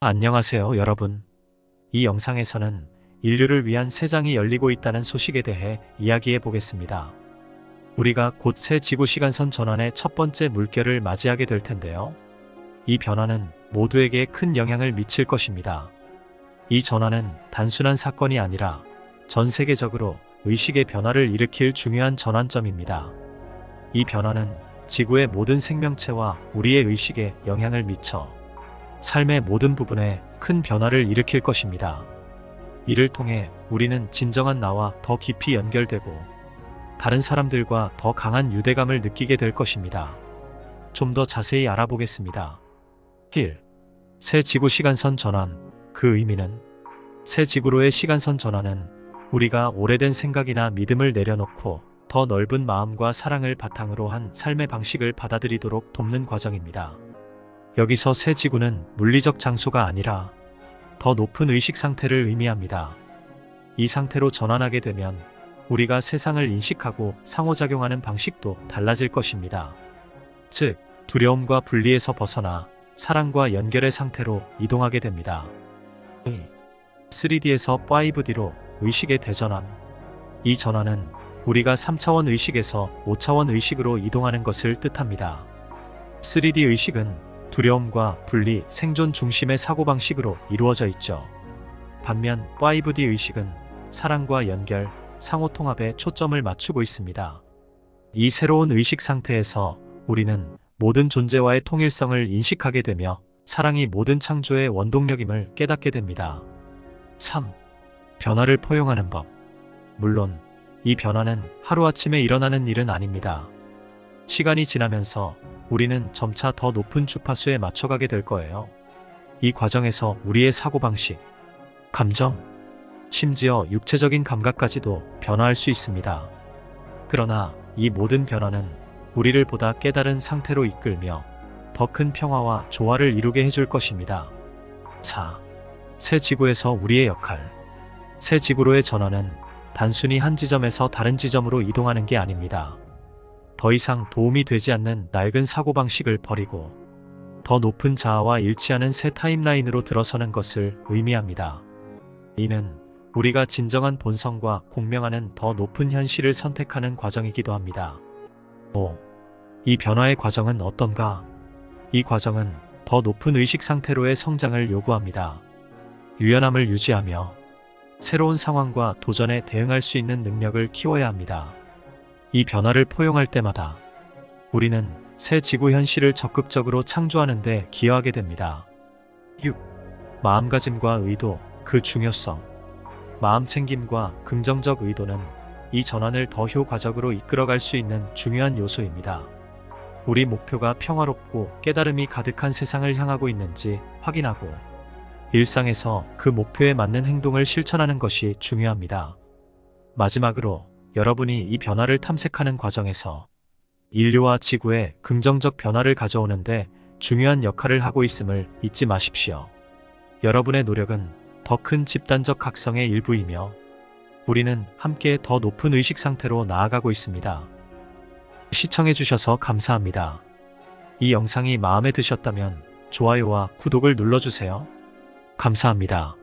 안녕하세요, 여러분. 이 영상에서는 인류를 위한 새 장이 열리고 있다는 소식에 대해 이야기해 보겠습니다. 우리가 곧 새 지구 시간선 전환의 첫 번째 물결을 맞이하게 될 텐데요. 이 변화는 모두에게 큰 영향을 미칠 것입니다. 이 전환은 단순한 사건이 아니라 전 세계적으로 의식의 변화를 일으킬 중요한 전환점입니다. 이 변화는 지구의 모든 생명체와 우리의 의식에 영향을 미쳐 삶의 모든 부분에 큰 변화를 일으킬 것입니다. 이를 통해 우리는 진정한 나와 더 깊이 연결되고 다른 사람들과 더 강한 유대감을 느끼게 될 것입니다. 좀 더 자세히 알아보겠습니다. 1. 새 지구 시간선 전환. 그 의미는 새 지구로의 시간선 전환은 우리가 오래된 생각이나 믿음을 내려놓고 더 넓은 마음과 사랑을 바탕으로 한 삶의 방식을 받아들이도록 돕는 과정입니다. 여기서 새 지구는 물리적 장소가 아니라 더 높은 의식 상태를 의미합니다. 이 상태로 전환하게 되면 우리가 세상을 인식하고 상호작용하는 방식도 달라질 것입니다. 즉, 두려움과 분리에서 벗어나 사랑과 연결의 상태로 이동하게 됩니다. 3D에서 5D로 의식의 대전환. 이 전환은 우리가 3차원 의식에서 5차원 의식으로 이동하는 것을 뜻합니다. 3D 의식은 두려움과 분리, 생존 중심의 사고방식으로 이루어져 있죠. 반면 5D 의식은 사랑과 연결, 상호통합에 초점을 맞추고 있습니다. 이 새로운 의식 상태에서 우리는 모든 존재와의 통일성을 인식하게 되며 사랑이 모든 창조의 원동력임을 깨닫게 됩니다. 3. 변화를 포용하는 법. 물론 이 변화는 하루아침에 일어나는 일은 아닙니다. 시간이 지나면서 우리는 점차 더 높은 주파수에 맞춰가게 될 거예요. 이 과정에서 우리의 사고방식, 감정, 심지어 육체적인 감각까지도 변화할 수 있습니다. 그러나 이 모든 변화는 우리를 보다 깨달은 상태로 이끌며 더 큰 평화와 조화를 이루게 해줄 것입니다. 4. 새 지구에서 우리의 역할. 새 지구로의 전환은 단순히 한 지점에서 다른 지점으로 이동하는 게 아닙니다. 더 이상 도움이 되지 않는 낡은 사고방식을 버리고 더 높은 자아와 일치하는 새 타임라인으로 들어서는 것을 의미합니다. 이는 우리가 진정한 본성과 공명하는 더 높은 현실을 선택하는 과정이기도 합니다. 5. 이 변화의 과정은 어떤가? 이 과정은 더 높은 의식 상태로의 성장을 요구합니다. 유연함을 유지하며 새로운 상황과 도전에 대응할 수 있는 능력을 키워야 합니다. 이 변화를 포용할 때마다 우리는 새 지구 현실을 적극적으로 창조하는 데 기여하게 됩니다. 6. 마음가짐과 의도, 그 중요성. 마음 챙김과 긍정적 의도는 이 전환을 더 효과적으로 이끌어갈 수 있는 중요한 요소입니다. 우리 목표가 평화롭고 깨달음이 가득한 세상을 향하고 있는지 확인하고 일상에서 그 목표에 맞는 행동을 실천하는 것이 중요합니다. 마지막으로 여러분이 이 변화를 탐색하는 과정에서 인류와 지구에 긍정적 변화를 가져오는데 중요한 역할을 하고 있음을 잊지 마십시오. 여러분의 노력은 더 큰 집단적 각성의 일부이며 우리는 함께 더 높은 의식 상태로 나아가고 있습니다. 시청해주셔서 감사합니다. 이 영상이 마음에 드셨다면 좋아요와 구독을 눌러주세요. 감사합니다.